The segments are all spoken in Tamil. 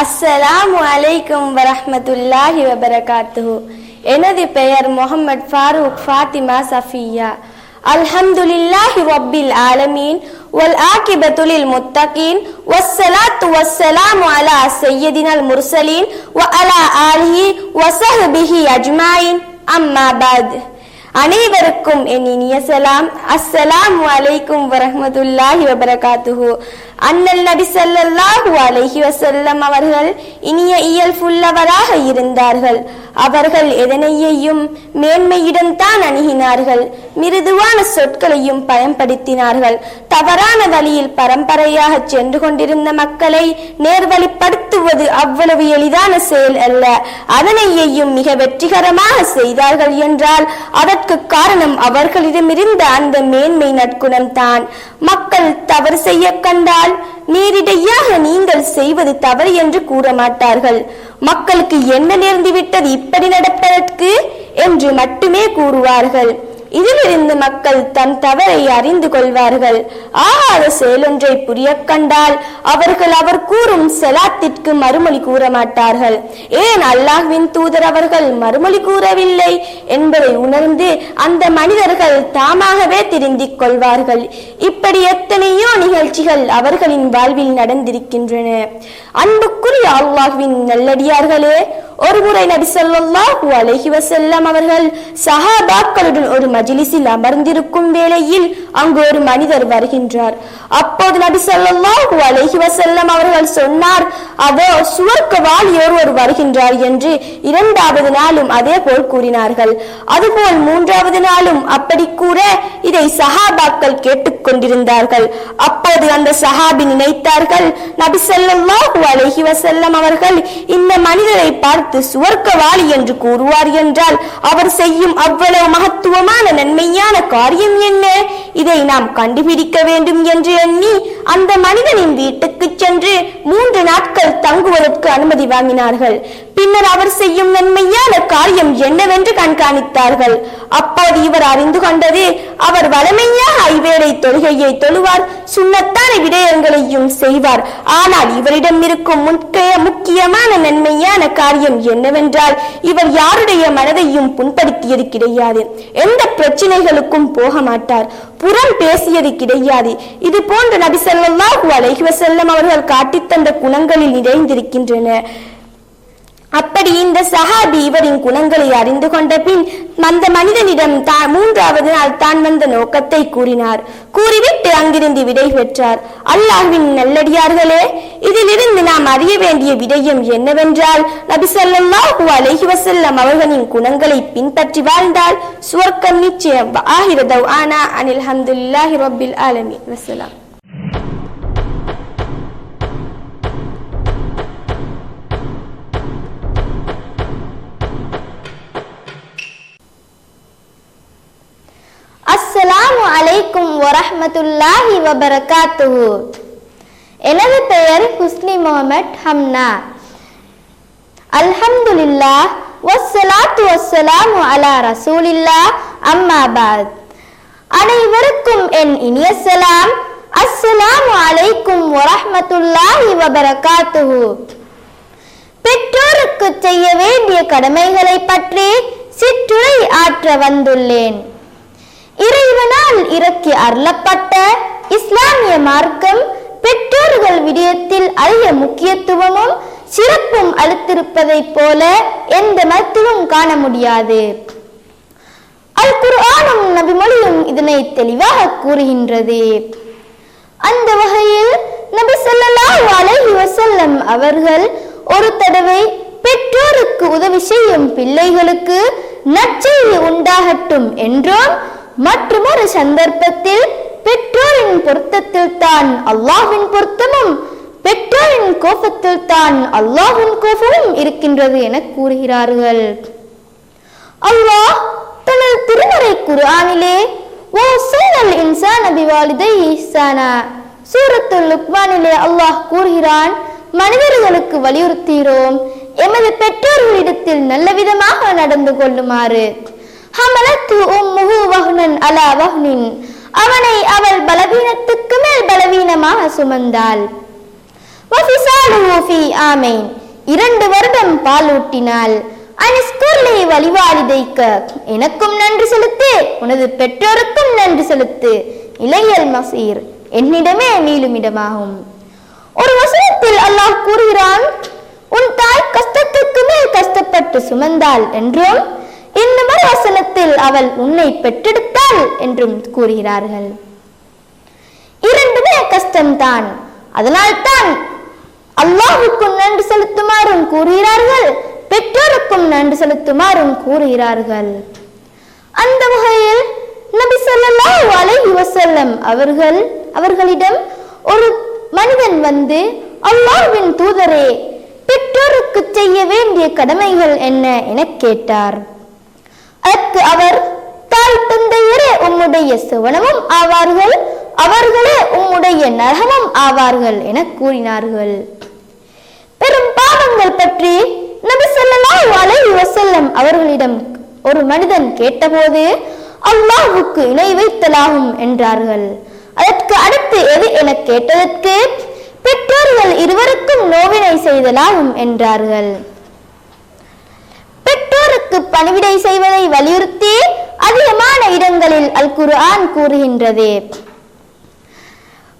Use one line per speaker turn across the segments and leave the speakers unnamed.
அஸ்ஸலாமு அலைக்கும் வரஹ்மத்துல்லாஹி வபரகாத்துஹு எனது பெயர் முகமது ஃபாரூக் ஃபாத்திமா சஃபியா அல்ஹம்துலில்லாஹி ரப்பில் ஆலமீன் வல் ஆகிபத்துலில் முத்தகீன் வஸ்ஸலாத்து வஸ்ஸலாமு அலா சையதினல் முர்சலீன் வ அலா ஆலிஹி வஸஹ்பிஹி அஜ்மாயின் அம்மா பாத் அனைவருக்கும் என் இனிய சலாம் அஸ்ஸலாமு அலைக்கும் வரஹ்மத்துல்லாஹி வபரகாத்துஹு அண்ணல் நபி ஸல்லல்லாஹு அலைஹி வசல்லம் அவர்கள் இனிய இயல்புள்ளவராக இருந்தார்கள். அவர்கள் எதனையையும் மேன்மையுடன் தான் அணுகினார்கள். மிருதுவான சொற்களையும் பயன்படுத்தினார்கள். தவறான வழியில் பரம்பரையாக சென்று கொண்டிருந்த மக்களை நேர்வழிப்படுத்துவது அவ்வளவு எளிதான செயல் அல்ல. அதனையையும் மிக வெற்றிகரமாக செய்தார்கள் என்றால் அதற்கு காரணம் அவர்களிடமிருந்த அந்த மேன்மை நற்குணம் தான் மக்கள் தவறு செய்ய கண்டால் நேரிடையாக நீங்கள் செய்வது தவறு என்று கூற மாட்டார்கள் மக்களுக்கு என்ன நேர்ந்துவிட்டது இப்படி நடப்பதற்கு என்று மட்டுமே கூறுவார்கள். இதிலிருந்து மக்கள் தன் தவறை அறிந்து கொள்வார்கள். ஆகாத செயலொன்றை புரிய கண்டால் அவர்கள் அவர் கூறும் செலாத்திற்கு மறுமொழி கூற மாட்டார்கள் ஏன் அல்லாஹ்வின் தூதர் அவர்கள் மறுமொழி கூறவில்லை என்பதை உணர்ந்து அந்த மனிதர்கள் தாமாகவே திருந்திக் கொள்வார்கள். இப்படி எத்தனையோ நிகழ்ச்சிகள் அவர்களின் வாழ்வில் நடந்திருக்கின்றன. அன்புக்குரிய அல்லாஹ்வின் நல்லடியார்களே ஒருமுறை நபி சொல்லாஹு அலஹி வஸல்லம் அவர்கள் சஹாபாக்களுடன் ஒரு மஜ்லிஸில் அமர்ந்திருக்கும் வேளையில் அங்கு ஒரு மனிதர் வருகின்றார். அப்போது நபி சொல்லாஹு அலஹி வசல்லம் அவர்கள் சொன்னார் அதோ சுவர்க்கவால் ஒருவர் வருகின்றார் என்று இரண்டாவது நாளும் அதே போல் கூறினார்கள். அதுபோல் மூன்றாவது நாளும் அப்படி கூற இதை சஹாபாக்கள் கேட்டு கொண்டிருந்தார்கள். அப்போது அந்த சஹாபி நினைத்தார்கள் நபி ஸல்லல்லாஹு அலைஹி வசல்லம் அவர்கள் இந்த மனிதரை பார்த்து சுவர்க்கவாளி என்று கூறுவார் என்றால் அவர் செய்யும் அவ்வளவு மகத்துவமான நன்மையான காரியம் என்ன? இதை நாம் கண்டுபிடிக்க வேண்டும் என்று எண்ணி அந்த மனிதனின் வீட்டுக்கு சென்று மூன்று நாட்கள் தங்குவதற்கு அனுமதி வாங்கினார்கள். பின்னர் அவர் செய்யும் நன்மையான காரியம் என்னவென்று கண்காணித்தார்கள். அப்போது இவர் அறிந்து கொண்டது அவர் வளமையாக ஐவேளை தொழுகையை தொழுவார் சுண்ணத்தான விடயங்களையும் செய்வார். ஆனால் இவரிடம் இருக்கும் முக்கிய முக்கியமான நன்மையான காரியம் என்னவென்றால் இவர் யாருடைய மனதையும் புண்படுத்தியது கிடையாது. எந்த பிரச்சனைகளுக்கும் போக மாட்டார். புறம் பேசியது கிடையாது. இது போன்ற நபி ஸல்லல்லாஹு அலைஹி வஸல்லம் அவர்கள் காட்டித் தந்த குணங்களில் நிறைந்திருக்கின்றன. அப்படி இந்த சஹாபி இவரின் குணங்களை அறிந்து கொண்ட பின் அந்த மனிதனிடம் தான் மூன்றாவது நாள் தான் வந்த நோக்கத்தை கூறினார். கூறிவிட்டு அங்கிருந்து விடை பெற்றார். அல்லாஹ்வின் நல்லடியார்களே இதிலிருந்து நாம் அறிய வேண்டிய விடயம் என்னவென்றால் நபிசல்லாஹு அலஹி வசல்லம் அவர்களின் குணங்களை பின்பற்றி வாழ்ந்தால் சுவர்க்கம் நிச்சயம். ஆகிறது ஆனா அனில் ஹம்துல்லாஹி ரபில்
ஆலமி வசலாம் வரஹ்மத்துல்லாஹி வபரகாத்துஹு. எனது பெயர் ஹுஸ்னி முகமட் ஹம்னா. அல்ஹம்துலில்லாஹ் வஸ்ஸலாத்து வஸ்ஸலாமு அலா ரசூலில்லாஹ் அம்மா பாத். அனைவருக்கும் என் இனிய சலாம். அஸ்ஸலாமு அலைக்கும் வரஹமத்துல்லாஹி வபரகாத்துஹு. பெற்றோருக்கு செய்ய வேண்டிய கடமைகளை பற்றி சிற்றுரை ஆற்ற வந்துள்ளேன். இறைவன இறக்கி அருளப்பட்ட இஸ்லாமிய மார்க்கம் பெற்றோர்கள் விடயத்தில் அதிக முக்கியத்துவமும் சிறப்பும் அளித்திருப்பதைப் போல எந்த மருத்துவம் காண முடியாது. அல் குர்ஆனும் நபிமொழியும் இதனை தெளிவாக கூறுகின்றது. அந்த வகையில் நபி ஸல்லல்லாஹு அலைஹி வஸல்லம் அவர்கள் ஒரு தடவை பெற்றோருக்கு உதவி செய்யும் பிள்ளைகளுக்கு நற்செய்தி உண்டாகட்டும் என்றும் மற்றுமொரு சந்தர்ப்பத்தில் பெற்றோரின் பொருத்தத்தில் தான் அல்லாஹின் பொருத்தமும் பெற்றோரின் கோபத்தில் தான் அல்லாஹின் கோபமும் இருக்கின்றது என கூறுகிறார்கள். அல்லாஹ் தனது திருமறை குரானிலே ஓ சூழல் இன்சான பிவாலிதை ஈசானா சூரத்துல் லுக்மானிலே அல்லாஹ் கூறுகிறான் மனிதர்களுக்கு வலியுறுத்துகிறோம் எமது பெற்றோர்களிடத்தில் நல்ல விதமாக நடந்து கொள்ளுமாறு அவனை அவள் பலவீனத்துக்கு மேல் பலவீனமாக சுமந்தாள். இரண்டு வருடம் பாலூட்டினாள் அனிஸ்குர்லி வழிவாளிதைக்க எனக்கும் நன்றி செலுத்து உனது பெற்றோருக்கும் நன்றி செலுத்து. இளையல் மசீர் என்னிடமே மீளும் ஒரு வசனத்தில் அல்லாஹ் கூறுகிறான் உன் தாய் கஷ்டத்துக்கு மேல் கஷ்டப்பட்டு சுமந்தாள் என்றும் இந்த அவள் உன்னை பெற்றெடுத்தாள் என்றும் கூறுகிறார்கள். இரண்டுமே கஷ்டம்தான். அதனால்தான் அல்லாஹுக்கும் நன்றி செலுத்துமாறும் கூறுகிறார்கள் பெற்றோருக்கும் நன்றி செலுத்துமாறும் கூறுகிறார்கள். அந்த வகையில் நபி ஸல்லல்லாஹு அலைஹி வசல்லம் அவர்கள் அவர்களிடம் ஒரு மனிதன் வந்து அல்லாஹ்வின் தூதரே பெற்றோருக்கு செய்ய வேண்டிய கடமைகள் என்ன? என கேட்டார். அதற்கு அவர் தாய் தந்தையரே உம்முடைய சுவனமும் ஆவார்கள். அவர்களே உம்முடைய நரகமும் ஆவார்கள் என கூறினார்கள். பெரும் பாவங்கள் பற்றி நபி ஸல்லல்லாஹு அலைஹி வசல்லம் அவர்களிடம் ஒரு மனிதன் கேட்டபோது அல்லாஹுக்கு இணை வைத்தலாகும் என்றார்கள். அதற்கு அடுத்து எது என கேட்டதற்கு பெற்றோர்கள் இருவருக்கும் நோவினை செய்தலாகும் என்றார்கள். பெற்றோருக்கு பணிவிடை செய்வதை வலியுறுத்தி அதிகமான இடங்களில் அல் குர்ஆன் கூறுகின்றது.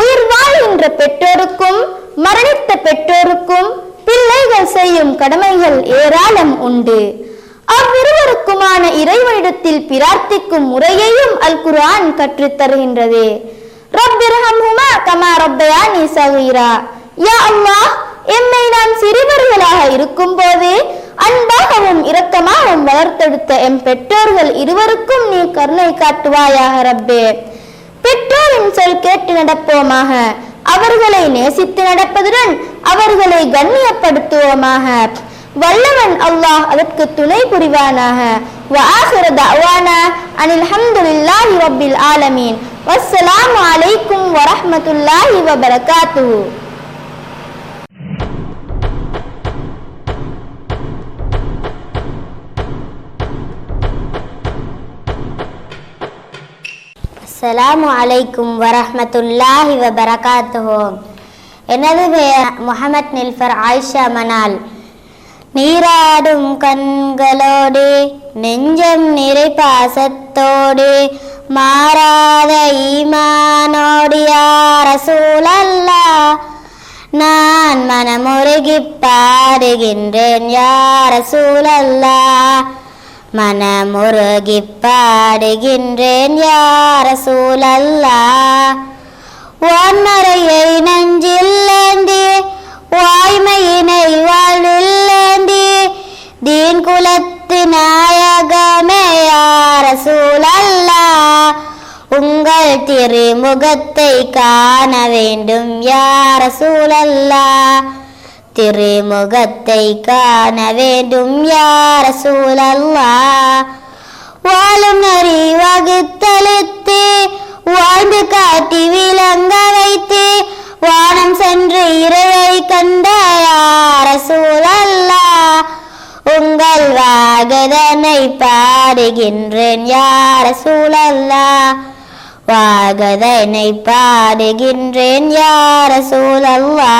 உயிர் வாழ்கின்ற பெற்றோருக்கும் மரணித்த பெற்றோருக்கும் பிள்ளைகள் செய்யும் கடமைகள் ஏராளம் உண்டு. அவ்விருவருக்குமான இறைவனிடத்தில் பிரார்த்திக்கும் முறையையும் அல் குர்ஆன் கற்றுத் தருகின்றது. ரப்பிரஹம்ஹுமா கமா ரப்பயானி சகீரா. யா அல்லாஹ் எம்மை நான் சிறுவர்களாக இருக்கும்போது அன்பாகவும் இரக்கமாகவும் வளர்த்தெடுத்த எம் பெற்றோர்கள் இருவருக்கும் நீ கருணை காட்டுவாயாக ரப்பே பெற்றோரின் சொல் கேட்டு நடப்போமாக அவர்களை நேசித்து நடப்பதுடன் அவர்களை கண்ணியப்படுத்துவோமாக வல்லவன் அல்லாஹ் அதற்கு துணை புரிவானாக وآخر دعوانا أن الحمد لله رب العالمين والسلام عليكم ورحمة الله وبركاته
அஸ்ஸலாமு அலைக்கும் வரஹ்மத்துல்லாஹி வபரகாத்துஹு. எனது பெயர் முகமத் நில்ஃபர் ஆயிஷா மனால் நீராடும் கண்களோடு நெஞ்சம் நிறை பாசத்தோடு மாறாத ஈமானோடு யார் ரசூலல்லா நான் மனமுருகி பாடுகின்றேன் யார் ரசூலல்லா மனமுருகி பாடுகின்றேன் யார் ரசூலல்லா ஒன்னரையை நஞ்சில்லேந்தி வாய்மையினை வாழ்வில்லேந்தி தீன் குலத்து நாயகமே யார் ரசூலல்லா உங்கள் திருமுகத்தை காண வேண்டும் யார சூழல்லா? திருமுகத்தை காண வேண்டும் யார சூழல்லா வாழும் நரி வகுத்தளித்து வாழ்ந்து காட்டி விளங்க வைத்து வானம் சென்று இறைவை கண்ட யார் ரசூலல்லா உங்கள் வாகதனை பாடுகின்றேன் யார சூழல்லா வாகதனை பாடுகின்றேன் யார சூழல்லா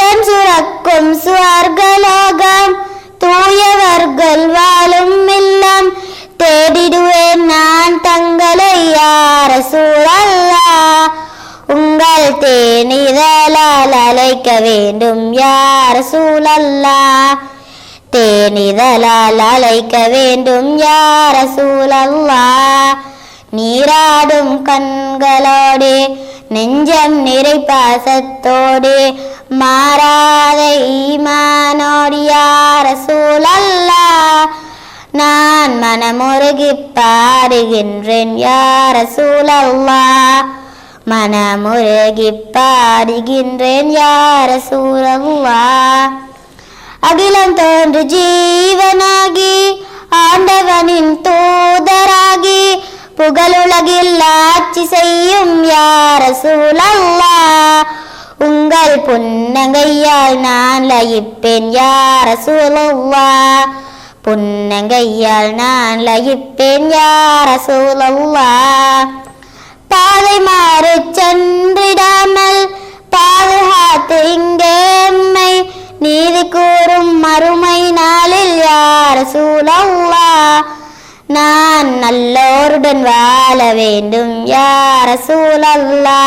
தென் சுரக்கும் சுவர்கலோகம் தூயவர்கள் வாழும் இல்லம். தேடிடுவேன் நான் தங்களை யார சூழல்லா? உங்கள் தேனிதலால் அழைக்க வேண்டும் யார சூழல்லா? தேனிதலால் அழைக்க வேண்டும் யார சூழல்லா? நீராடும் கண்களோடு நெஞ்சம் நிறை பாசத்தோடு மாறாத ஈமானோடியார சூழல்லா நான் மனமுருகி பாடுகின்றேன் யார சூழல்லா? மனமுருகி பாடுகின்றேன் யார சூழல்லா? அகிலம் தோன்று ஜீவனாகி ஆண்டவனின் தூதராகி புகழுலகில் ஆட்சி செய்யும் யார சூழல்லா? உங்கள் புன்னங்கையால் நான் லயிப்பேன் யார சூழல்லா புன்னங்கையால் நான் லயிப்பேன் யார சூழல்லா பாதை மாறு சென்றிடாமல் பாதுகாத்து இங்கே எம்மை நீதி கூறும் மறுமை நாளில் யார சூழல்லா நான் நல்லோருடன் வாழ வேண்டும் யார சூழல்லா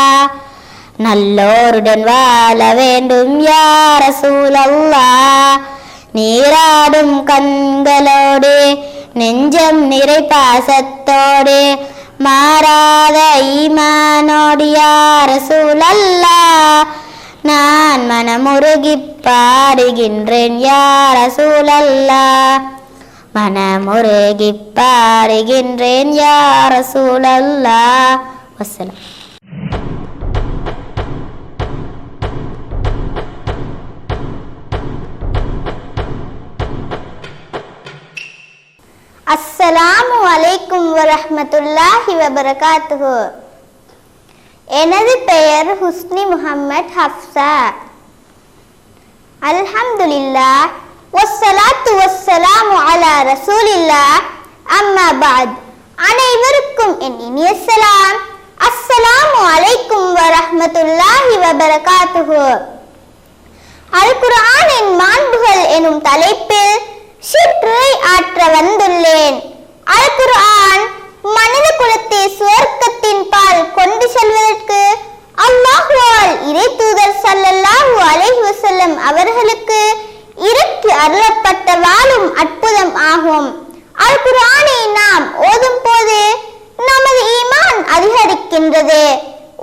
நல்லோருடன் வாழ வேண்டும் யார சூழல்லா நீராடும் கண்களோடு நெஞ்சம் நிறை பாசத்தோடு மாறாத ஈமானோடு யார சூழல்லா நான் மனமுருகி பாடுகின்றேன் யார சூழல்லா மனமுருகி பாடுகின்றேன் யார சூழல்லா வசலம்
அஸ்ஸலாமு அலைக்கும் வரஹமத்துல்லாஹி வபரகாத்துஹு. எனது பெயர் ஹுஸ்னி முஹம்மத் ஹப்சா. அல்ஹம்துலில்லா ஒஸ்ஸலாத்து ஒஸ்ஸலாமு அலா ரசூலில்லா அம்மா பாத் அனைவருக்கும் என் இனிய சலாம். அஸ்ஸலாமு அலைக்கும் வரஹமத்துல்லாஹி வபரகாத்துஹு. அல் குர்ஆனின் மாண்புகள் எனும் தலைப்பில் சிற்றுரை ஆற்ற வந்துள்ளேன். அல் குர்ஆன் மனித குலத்தை சுவர்க்கத்தின் பால் கொண்டு செல்வதற்கு அல்லாஹுவால் இறை தூதர் ஸல்லல்லாஹு அலைஹி வஸல்லம் அவர்களுக்கு இறக்கி அருளப்பட்ட வாழும் அற்புதம் ஆகும் அல் குர்ஆனை நாம் ஓதும் போது நமது ஈமான் அதிகரிக்கின்றது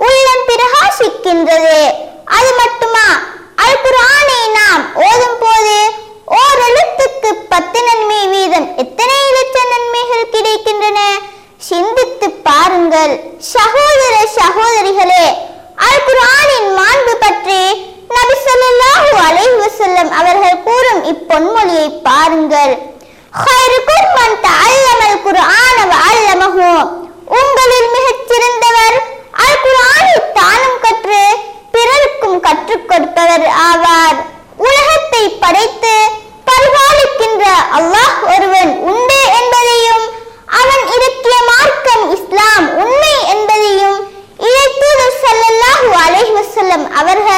உள்ளம் பிரகாசிக்கின்றது அது மட்டுமா அல் குர்ஆனை நாம் ஓதும் போது ஓர் எழுத்துக்கு பத்து நன்மை வீதம் எத்தனை லட்ச நன்மைகள் கிடைக்கின்றன சிந்தித்து பாருங்கள் சகோதர சகோதரிகளே அல் குர்ஆனின் மாண்பு பற்றி நபி ஸல்லல்லாஹு அலைஹி வஸல்லம் அவர்கள் பொன்மொழியை பாருங்கள். உங்களில் மிகச்சிறந்தவர் அல் குரானை தானும் கற்று பிறருக்கும் கற்றுக் கொடுத்தவர் ஆவார். உலகத்தை படைத்து பரிபாலிக்கின்ற அல்லாஹ் ஒருவன் உண்டு என்பதையும் அவன் இலக்கிய மார்க்கம் இஸ்லாம் உண்மை என்பதையும் இழைத்தூதர் செல்லல்லாஹு அலைஹி வசல்லம் அவர்கள்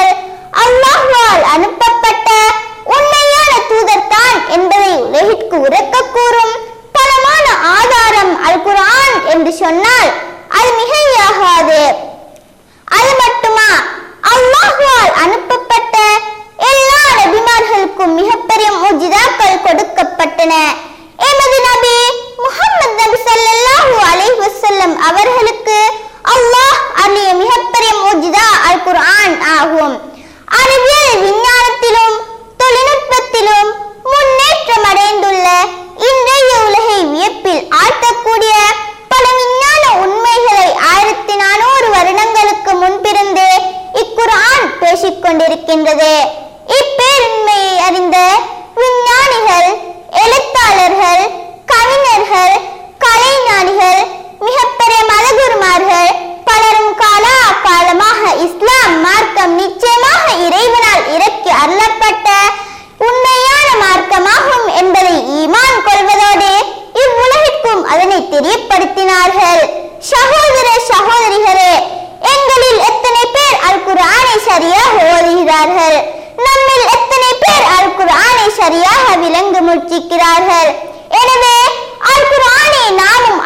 குர்ஆன் ஆகும்.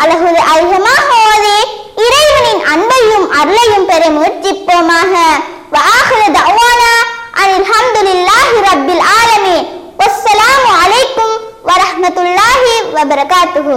அழகுது அதிகமாக ஓதி இறைவனின் அன்பையும் அருளையும் பெற முயற்சிப்போமாக. வாஹர தவானா அனில் ஹம்துலில்லாஹி ரப்பில் ஆலமீன். வஸ்ஸலாமு அலைக்கும் வரஹ்மத்துல்லாஹி வபரகாத்துஹு.